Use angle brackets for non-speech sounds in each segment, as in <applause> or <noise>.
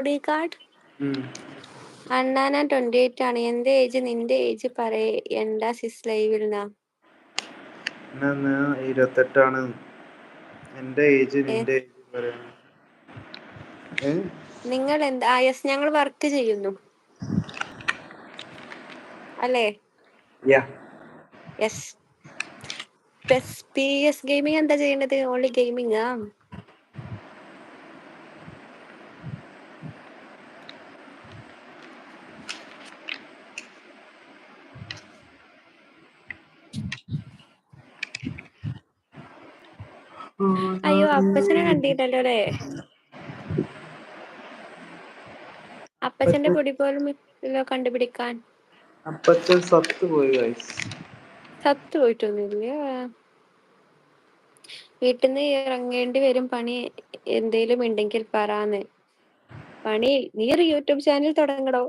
Body card? അണ്ണാന twenty eight ആണ്. എന്റെ age നിന്റെ ഏജ് പറയണ്ട സിസ് ലൈവിൽ ഇരുപത്തെട്ടാണ്. എന്റെ ഏജ് നിന്റെ? നിങ്ങൾ എന്താ? യെസ് ഞങ്ങൾ വർക്ക് ചെയ്യുന്നു. അല്ലേ. യെസ് പി എസ് ഗെയിമിംഗ് എന്താ ചെയ്യേണ്ടത് ഓൺലി ഗെയിമിംഗ് ആ? അയ്യോ അപ്പച്ചനെ കണ്ടിട്ടല്ലോ അല്ലേ അപ്പച്ചന്റെ പൊടി പോലും ഇല്ലല്ലോ കണ്ടുപിടിക്കാൻ. അപ്പച്ചൻ സത്ത് പോയി ഗൈസ് ചത്തു പോയിട്ടൊന്നുമില്ല. വീട്ടിൽ നിന്ന് ഇറങ്ങേണ്ടി വരും പണി എന്തേലും ഉണ്ടെങ്കിൽ പറയാന്ന് പണി നീ ഒരു യൂട്യൂബ് ചാനൽ തുടങ്ങടോ.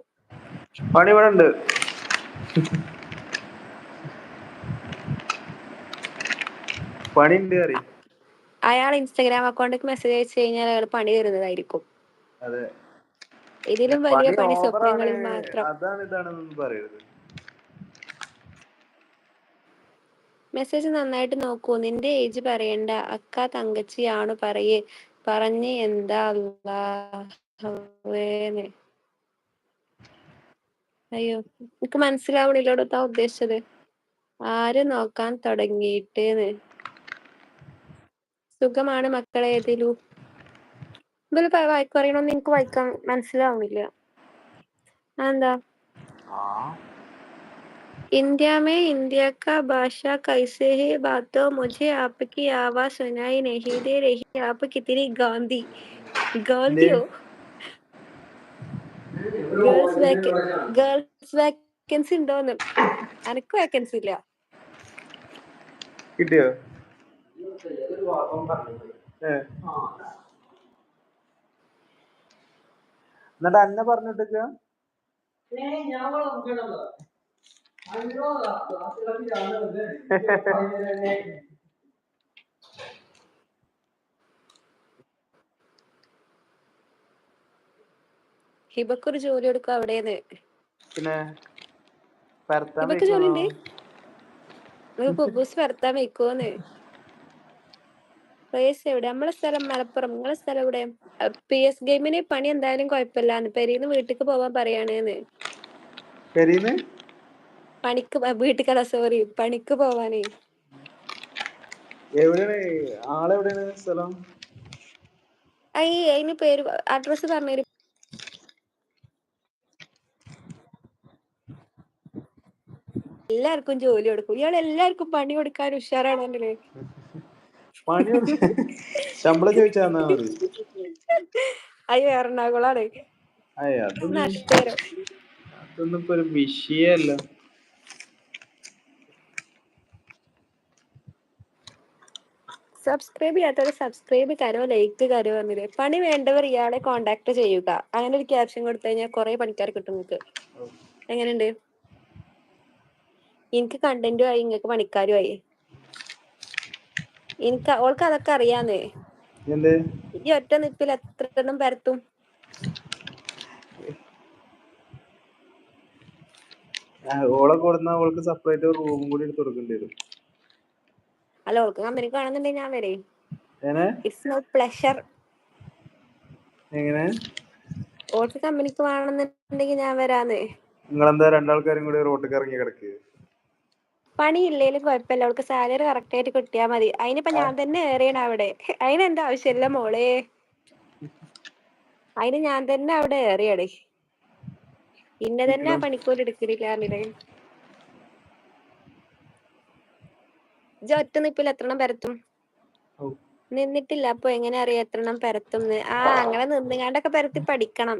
പണി ഇവിടെ ഉണ്ട്. പണി ഉണ്ട് കറി അയാൾ ഇൻസ്റ്റാഗ്രാം അക്കൗണ്ടിലേക്ക് മെസ്സേജ് അയച്ചു കഴിഞ്ഞാൽ അയാൾ പണി തരുന്നതായിരിക്കും. ഇതിലും വലിയ പണി സ്വപ്നങ്ങളിൽ മാത്രം. മെസ്സേജ് നന്നായിട്ട് നോക്കൂ. നിന്റെ ഏജ് പറയണ്ട. അക്ക തങ്കച്ചിയാണ് പറയേ. പറഞ്ഞ് എന്താ അയ്യോ എനിക്ക് മനസ്സിലാവണില്ലോടത്താ ഉദ്ദേശിച്ചത്. ആര് നോക്കാൻ തുടങ്ങിയിട്ട്ന്ന്. സുഖമാണ് മക്കളെ ഏതിലു ഇതിൽ വായിക്ക് പറയണമെന്ന് എനിക്ക് വായിക്കാൻ മനസ്സിലാവണില്ല അതെന്താ ആ इंडिया में इंडिया का भाषा कैसे है बातों मुझे आपकी आवाज सुनाई नहीं दे रही आप कितनी गांधी गांधियो ഗേൾസ് വേക്ക ഗേൾസ് വേക്കൻസി ഉണ്ടോന്ന് എനക്ക് വേക്കൻസി ഇല്ല കിട്ടിയോ ഏ. എന്നിട്ട് അന്നെ പറഞ്ഞിട്ടില്ല ഹിബക്കൊരു ജോലി എടുക്കും അവിടെന്ന്. പിന്നെ ഹിബക്ക് ജോലി ഉണ്ട് പരത്താൻ വെക്കോന്ന് പ്ലേസ് എവിടെ നമ്മളെ സ്ഥലം മലപ്പുറം. നിങ്ങളെ സ്ഥലം എവിടെ പി എസ് ഗെയിമിന് പണി എന്തായാലും കുഴപ്പമില്ലാന്ന്. പെരീന്ന് വീട്ടിക്ക് പോവാൻ പറയാണേന്ന് പെരീന്ന്? പണിക്ക് വീട്ടിക്കട സോറി. പണിക്ക് പോവാനേ. എവിടെയാണ്? ആളെവിടെയാണ് സ്ഥലം? അയ്യ അതിന് പേര് അഡ്രസ് പറഞ്ഞു എല്ലാവർക്കും ജോലി കൊടുക്കും. ഇയാൾ എല്ലാവർക്കും പണി കൊടുക്കാൻ ഉഷാറാണല്ലേ പണി <laughs> ശമ്പളം ചോദിച്ചാ അയ്യോ എറണാകുളാണ്. അതൊന്നും ഇപ്പൊ ഒരു വിഷയല്ല. സബ്സ്ക്രൈബ് ചെയ്യാത്തവരെ സബ്സ്ക്രൈബ് തരോ ലൈക്ക് തരോ എന്നില്ലേ? പണി വേണ്ടവർ ഇയാളെ കോണ്ടാക്ട് ചെയ്യുക. അങ്ങനെ ഒരു ക്യാപ്ഷൻ കൊടുത്തു കഴിഞ്ഞാൽ കുറെ പണിക്കാർ കിട്ടും നിങ്ങൾക്ക് എങ്ങനെയുണ്ട്? എനിക്ക് കണ്ടന്റും ആയി നിങ്ങൾക്ക് പണിക്കാരും ആയി. എനിക്ക് ഓൾക്ക് അതൊക്കെ അറിയാന്നേ. ഇനി ഈ ഒറ്റ നിപ്പിൽ എത്ര എണ്ണം പരത്തും? ഓളെ കൊടുന്ന ഓൾക്ക് സെപ്പറേറ്റ് റൂമും കൂടി എടുത്ത് കൊടുക്കേണ്ടി വരും. അല്ല ഓൾക്ക് കമ്പനിക്ക് കാണുന്നുണ്ടെങ്കിൽ ഞാൻ വരേ. ഇറ്റ്സ് നോ പ്ലഷർ എങ്ങനെ? ഓൾക്ക് കമ്പനിക്ക് വേണമെന്നുണ്ടെങ്കിൽ ഞാൻ വരാന്ന്. നിങ്ങളെന്താ രണ്ടാൾക്കാരും കൂടി റോട്ടിൽ ഇറങ്ങി കിടക്കുക പണിയില്ലേലും കുഴപ്പമില്ല അവൾക്ക് സാലറി കറക്റ്റ് ആയിട്ട് കിട്ടിയാൽ മതി. അതിനിപ്പോ ഞാൻ തന്നെ ഏറിയാണ് അവിടെ. അതിനെന്താ ആവശ്യമില്ല മോളെ? അതിന് ഞാൻ തന്നെ അവിടെ ഏറിയാണ്. പിന്നെ തന്നെ ആ പണിക്കൂലി എടുക്കണില്ല പറഞ്ഞില്ലേ ഇജ്ജ് ഒറ്റ നിപ്പിൽ എത്രണ്ണം പരത്തും. നിന്നിട്ടില്ല. അപ്പൊ എങ്ങനെ അറിയാം എത്രണ്ണം പരത്തും ആ അങ്ങനെ നിന്നുകാണ്ടൊക്കെ പരത്തി പഠിക്കണം.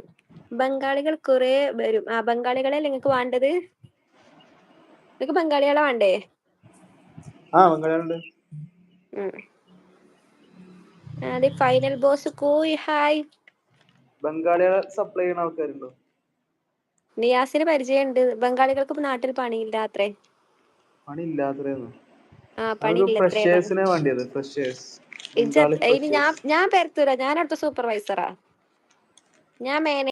ബംഗാളികൾ കുറെ വരും. ആ ബംഗാളികളെ നിങ്ങൾക്ക് വേണ്ടത്? നിങ്ങക്ക് ബംഗാളികളെ വേണ്ടേ? ആ ബംഗാളികളുണ്ട്. അതെ ഫൈനൽ ബോസ് കൂയ് ഹായ്. ബംഗാളികളെ സപ്ലൈ ചെയ്യുന്ന ആൾക്കാരുണ്ടോ? നിയാസിന് പരിചയമുണ്ട്. ബംഗാളികൾക്ക് നാട്ടിൽ പണിയില്ല അത്രേ. പണിയില്ല അത്രേ ഫ്രഷേഴ്സിനെ വേണ്ടിയത് ഫ്രഷേഴ്സ് ഞാൻ ഞാൻ പെരത്തൂരാ. ഞാൻ അടുത്ത സൂപ്പർവൈസറാ ഞാൻ